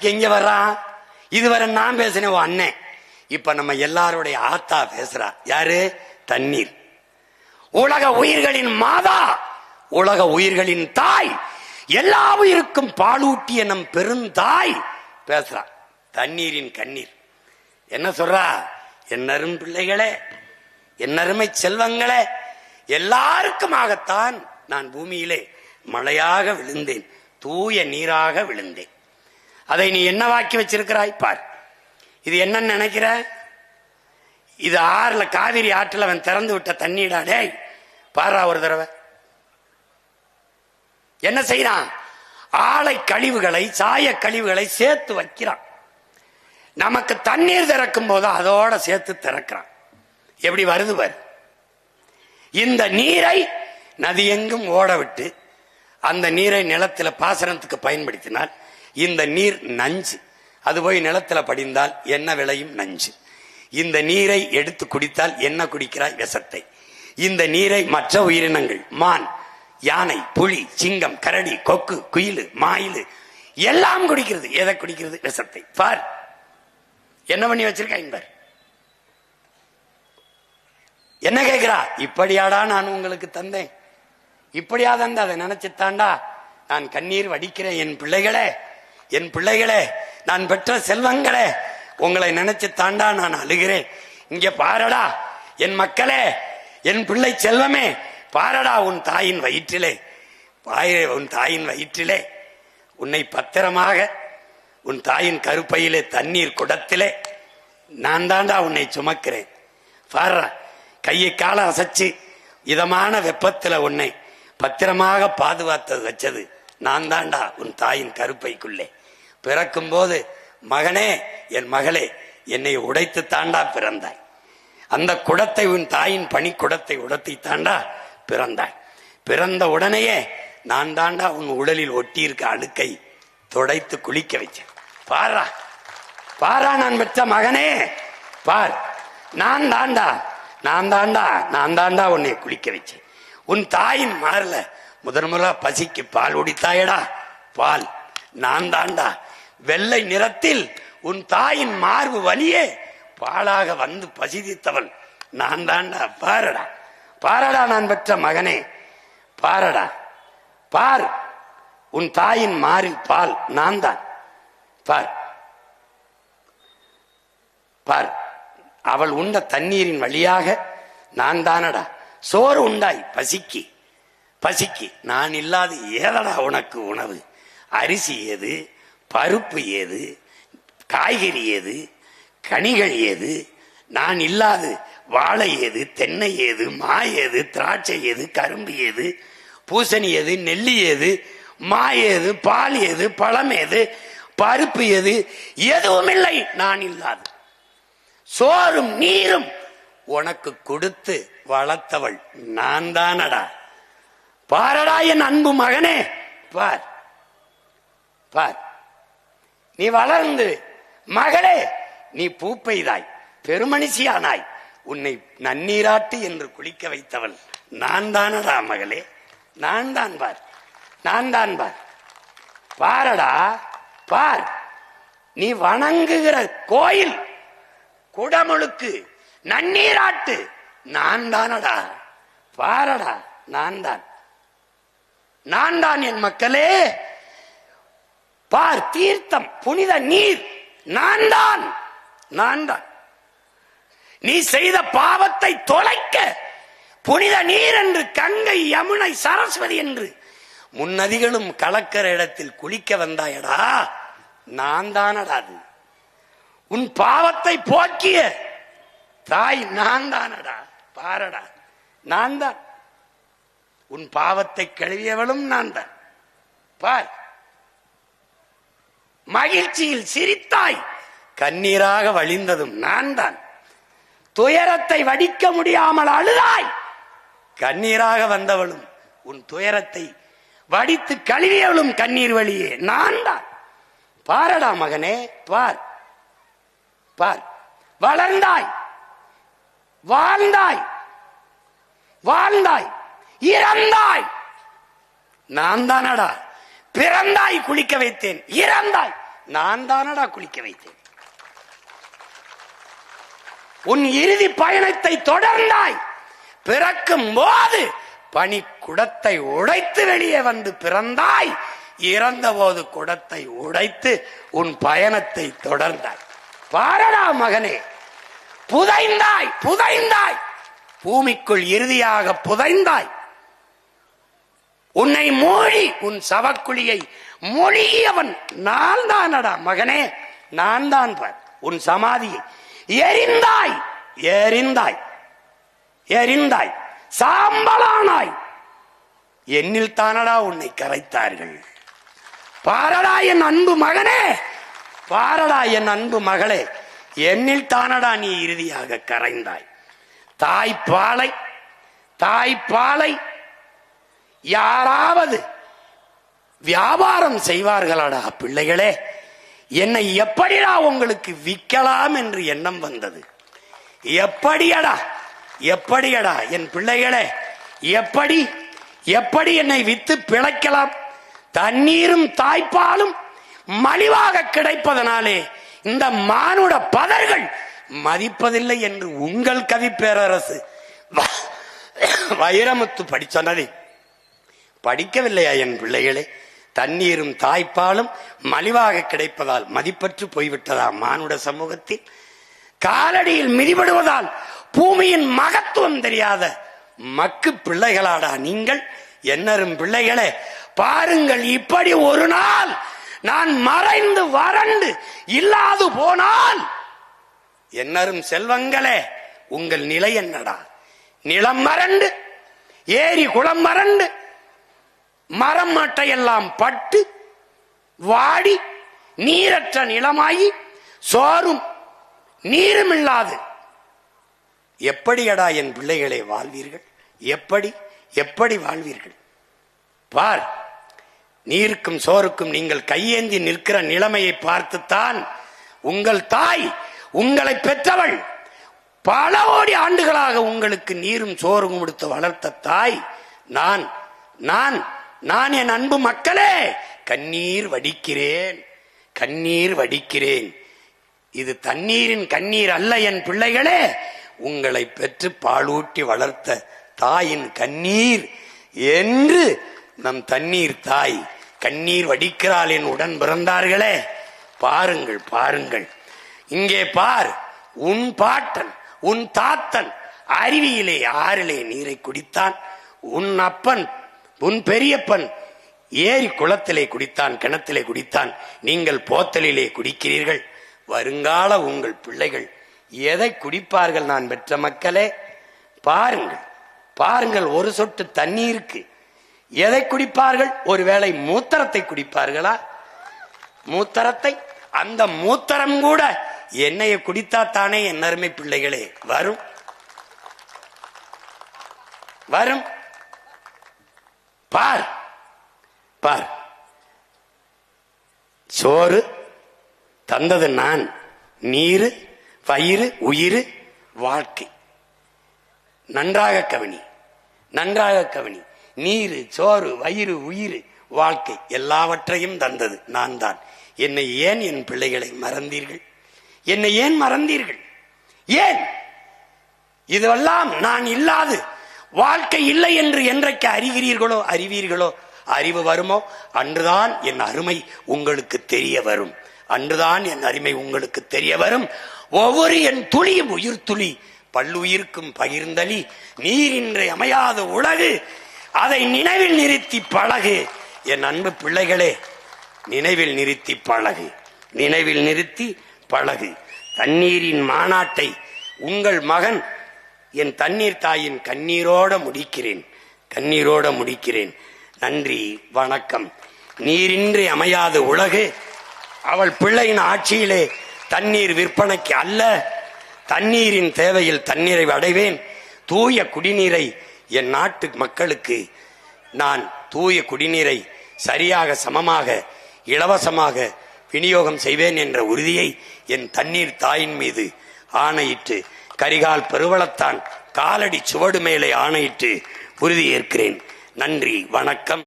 எங்க வர்றான் இதுவரை நான் பேசினேன் உன் அண்ணன். இப்ப நம்ம எல்லாருடைய ஆத்தா பேசுறா. யாரு? தண்ணீர். உலக உயிர்களின் மாதா உலக உயிர்களின் தாய் எல்லா உயிருக்கும் பாலூட்டிய நம் பெருந்தாய் பேசுறா. தண்ணீரின் கண்ணீர். என்ன சொல்றா? என்னரும் பிள்ளைகளே என்னருமை செல்வங்களே எல்லாருக்குமாகத்தான் நான் பூமியிலே மழையாக விழுந்தேன் தூய நீராக விழுந்தேன். அதை நீ என்னவாக்கி வச்சிருக்கிறாய்? பார். இது என்னன்னு நினைக்கிற? இது ஆறுல காவிரி ஆற்றுல அவன் திறந்து விட்ட தண்ணீடா டேய். பாரா ஒரு தடவை. என்ன செய்யறான் ஆலை கழிவுகளை சாய கழிவுகளை சேர்த்து வைக்கிறான். நமக்கு தண்ணீர் திறக்கும் போது அதோட சேர்த்து திறக்கிறான். எப்படி வருது பாரு? இந்த நீரை நதி எங்கும் ஓட விட்டு அந்த நீரை நிலத்தில் பாசனத்துக்கு பயன்படுத்தினால் இந்த நீர் நஞ்சு. அது போய் நிலத்துல படிந்தால் என்ன விளையும்? நஞ்சு. இந்த நீரை எடுத்து குடித்தால் என்ன குடிக்கிறாய்? விஷத்தை. இந்த நீரை மற்ற உயிரினங்கள் மான் யானை புலி சிங்கம் கரடி கொக்கு குயிலு மாயிலு எல்லாம் குடிக்கிறது. எதை குடிக்கிறது? விஷத்தை. பார். என்ன பண்ணி வச்சிருக்காங்க பார் என்ன கேட்கிறா? இப்படியாடா நான் உங்களுக்கு தந்தேன். இப்படியா தந்த? அதை நினைச்சுத்தாண்டா நான் கண்ணீர் வடிக்கிறேன் என் பிள்ளைகளே. என் பிள்ளைகளே நான் பெற்ற செல்வங்களே உங்களை நினைச்சு தாண்டா நான் அழுகிறேன். இங்க பாரடா என் மக்களே என் பிள்ளை செல்வமே பாரடா உன் தாயின் வயிற்றிலே பாய உன் தாயின் வயிற்றிலே. உன்னை பத்திரமாக உன் தாயின் கருப்பையிலே தண்ணீர் குடத்திலே நான் தாண்டா உன்னை சுமக்கிறேன். பாரு கையை காலை அசைச்சு இதமான வெப்பத்தில் உன்னை பத்திரமாக பாதுகாத்து வச்சது நான் தாண்டா உன் தாயின் கருப்பைக்குள்ளே. பிறக்கும் போது மகனே என் மகளே என்னை உடைத்து தாண்டா பிறந்தாய். அந்த குடத்தை உன் தாயின் பனி குடத்தை உடத்தை தாண்டா பிறந்தாய். பிறந்த உடனேயே நான் தாண்டா உன் உடலில் ஒட்டியிருக்க அழுக்கை துடைத்து குளிக்க வைச்சேன். பாரா. பாரா நான் பெற்ற மகனே. பார். நான் தாண்டா நான் தாண்டா நான் தாண்டா உன்னை குளிக்க வச்சேன். உன் தாயின் மாறல முதன் முதலா பசிக்கு பால் உடித்தாயடா பால். நான் தாண்டா வெள்ளை நிறத்தில் உன் தாயின் மார்பு வழியே பாலாக வந்து பசிதித்தவள் நான் தான்டா பாரடா. பாரடா நான் பெற்ற மகனே. பாரடா. பார். உன் தாயின் மாறில் பால் நான் தான். பார். பார். அவள் உண்ட தண்ணீரின் வழியாக நான் தானடா. சோறு உண்டாய் பசிக்கு. பசிக்கு. நான் இல்லாத ஏதடா உனக்கு உணவு? அரிசி ஏது? பருப்பு ஏது காய்கறி ஏது கனிகள் ஏது நான் இல்லாது வாழை ஏது தென்னை ஏது மா ஏது திராட்சை ஏது கரும்பு ஏது பூசணி ஏது நெல்லி ஏது மா ஏது பால் ஏது பழம் ஏது பருப்பு ஏது எதுவும் இல்லை. நான் இல்லாது. சோறும் நீரும் உனக்கு கொடுத்து வளர்த்தவள் நான் தானடா. பாரடா என் அன்பு மகனே. பார். பார். நீ வளர்ந்து மகளே நீ பூப்பெய்தாய் பெருமனுஷியானாய் உன்னை நன்னீராட்டு என்று குளிக்க வைத்தவள் நான் தானடா மகளே? நான் தான் பார் நான் தான் பார். பாரடா பார். நீ வணங்குகிற கோயில் குடமுழுக்கு நன்னீராட்டு நான் தானடா பாரடா நான் தான் நான் தான் என் மக்களே பார் தீர்த்தம் புனித நீர். நான் தான் நான் தான் நீ செய்த பாவத்தை தொலைக்க புனித நீர் என்று கங்கை யமுனை சரஸ்வதி என்று முன்னதிகளும் கலக்கிற இடத்தில் குளிக்க வந்தாயடா. நான் தானடா அது. உன் பாவத்தை போக்கிய தாய் நான் தானடா பாரடா நான் தான் உன் பாவத்தை கழுவியவளும் நான் தான் பார் மகிழ்ச்சியில் சிரித்தாய். கண்ணீராக வழிந்ததும் நான் தான் துயரத்தை வடிக்க முடியாமல் அழுதாய். கண்ணீராக வந்தவளும் உன் துயரத்தை வடித்து கழுவியவளும் கண்ணீர் வழியே நான் தான் பாரடா மகனே பார். பார். வளர்ந்தாய். வாழ்ந்தாய். வாழ்ந்தாய். இறந்தாய். நான் தானடா பிறந்தாய் குளிக்க வைத்தேன். இறந்தாய். நான் தானடா குளிக்க வைத்தேன். உன் இறுதி பயணத்தை தொடர்ந்தாய். பிறக்கும் போது பனி குடத்தை உடைத்து வெளியே வந்து பிறந்தாய். இறந்தபோது குடத்தை உடைத்து உன் பயணத்தை தொடர்ந்தாய். பாரடா மகனே புதைந்தாய் புதைந்தாய். பூமிக்குள் இறுதியாக புதைந்தாய். உன்னை மொழி உன் சவக்குழியை மொழியவன் நான் தானடா மகனே நான் தான் பார். உன் சமாதியை. எரிந்தாய் எரிந்தாய் எரிந்தாய். சாம்பலானாய். என்னில் தானடா உன்னை கரைத்தார்கள். பாரடா என் அன்பு மகனே பாரடா என் அன்பு மகளே. என்னில் தானடா நீ இறுதியாக கரைந்தாய். தாய் பாலை தாய் பாலை யாராவது வியாபாரம் செய்வார்களாடா பிள்ளைகளே என்னை எப்படிடா உங்களுக்கு விற்கலாம் என்று எண்ணம் வந்தது? எப்படியடா எப்படியடா என் பிள்ளைகளே எப்படி எப்படி என்னை வித்து பிழைக்கலாம்? தண்ணீரும் தாய்ப்பாலும் மலிவாக கிடைப்பதனாலே இந்த மானுட பதர்கள் மதிப்பதில்லை என்று உங்கள் கவி பேரரசு வைரமுத்து வைரமுத்து சொன்னதே படிக்கவில்லையா என் பிள்ளைகளே? தண்ணீரும் தாய்ப்பாலும் மலிவாக கிடைப்பதால் மதிப்பற்று போய்விட்டதா மானுட சமூகத்தில்? காலடியில் மிதிபடுவதால் பூமியின் மகத்துவம் தெரியாத மக்கு பிள்ளைகளாடா நீங்கள்? என்னரும் பிள்ளைகளே பாருங்கள் இப்படி ஒரு நாள் நான் மறைந்து வறண்டு இல்லாது போனால்? என்னரும் செல்வங்களே உங்கள் நிலை என்னடா? நிலம் மறண்டு ஏரி குளம் மறண்டு மரம் மட்டையெல்லாம் பட்டு வாடி நீரற்ற நிலமாயி சோறும் நீரும் இல்லாது எப்படியடா என் பிள்ளைகளை வாழ்வீர்கள்? எப்படி எப்படி வாழ்வீர்கள்? பார் நீருக்கும் சோறுக்கும் நீங்கள் கையேந்தி நிற்கிற நிலைமையை பார்த்துத்தான் உங்கள் தாய் உங்களை பெற்றவள். பல கோடி ஆண்டுகளாக உங்களுக்கு நீரும் சோறும் கொடுத்து வளர்த்த தாய் நான் நான் நான் என் அன்பு மக்களே கண்ணீர் வடிக்கிறேன் கண்ணீர் வடிக்கிறேன். இது தண்ணீரின் கண்ணீர் அல்ல என் பிள்ளைகளே உங்களை பெற்று பாலூட்டி வளர்த்த தாயின் கண்ணீர் என்று நம் தண்ணீர் தாய் கண்ணீர் வடிக்கிறாள் என் உடன் பிறந்தார்களே. பாருங்கள் பாருங்கள். இங்கே பார் உன் பாட்டன் உன் தாத்தன் அருவியிலே ஆறிலே நீரை குடித்தான். உன் அப்பன் உன் பெரியப்பன் ஏரி குளத்திலே குடித்தான் கிணத்திலே குடித்தான். நீங்கள் போத்தலிலே குடிக்கிறீர்கள். வருங்கால உங்கள் பிள்ளைகள் எதை குடிப்பார்கள் நான் பெற்ற மக்களே? பாருங்கள் பாருங்கள் ஒரு சொட்டு தண்ணீருக்கு எதை குடிப்பார்கள்? ஒருவேளை மூத்தரத்தை குடிப்பார்களா? மூத்தரத்தை? அந்த மூத்தரம் கூட என்னைய குடித்தா தானே என் அருமை பிள்ளைகளே? வரும். வரும். பார் பார். சோறு தந்தது நான். நீரு வயிறு உயிர் வாழ்க்கை. நன்றாக கவனி நன்றாக கவனி. நீரு சோறு வயிறு உயிர் வாழ்க்கை எல்லாவற்றையும் தந்தது நான் தான் என்னை ஏன் என் பிள்ளைகளை மறந்தீர்கள்? என்னை ஏன் மறந்தீர்கள்? ஏன்? இதுவெல்லாம் நான் இல்லாது வாழ்க்கை இல்லை என்று என்றைக்கு அறிகிறீர்களோ அறிவீர்களோ? அறிவு வருமோ? அன்றுதான் என் அருமை உங்களுக்கு தெரிய வரும். அன்றுதான் என் அருமை உங்களுக்கு தெரிய வரும். ஒவ்வொரு என் துளியும் உயிர் துளி பல்லுயிர்க்கும் பகிர்ந்தளி நீரின்றி அமையாத உலகு அதை நினைவில் நிறுத்தி பழகு. என் அன்பு பிள்ளைகளே நினைவில் நிறுத்தி பழகு. நினைவில் நிறுத்தி பழகு. தண்ணீரின் மாநாட்டை உங்கள் மகன் என் தண்ணீர் தாயின் கண்ணீரோட முடிக்கிறேன். கண்ணீரோட முடிக்கிறேன். நன்றி வணக்கம். நீரின்றி அமையாத உலகு. அவள் பிள்ளையின் ஆட்சியிலே தண்ணீர் விற்பனைக்கு அல்ல. தண்ணீரின் தேவையில் தண்ணீரை அடைவேன் தூய குடிநீரை என் நாட்டு மக்களுக்கு. நான் தூய குடிநீரை சரியாக சமமாக இலவசமாக விநியோகம் செய்வேன் என்ற உறுதியை என் தண்ணீர் தாயின் மீது ஆணையிட்டு கரிகால் பெருவளத்தான். காலடி சுவடு மேலே ஆணையிட்டு உறுதி ஏற்கிறேன். நன்றி வணக்கம்.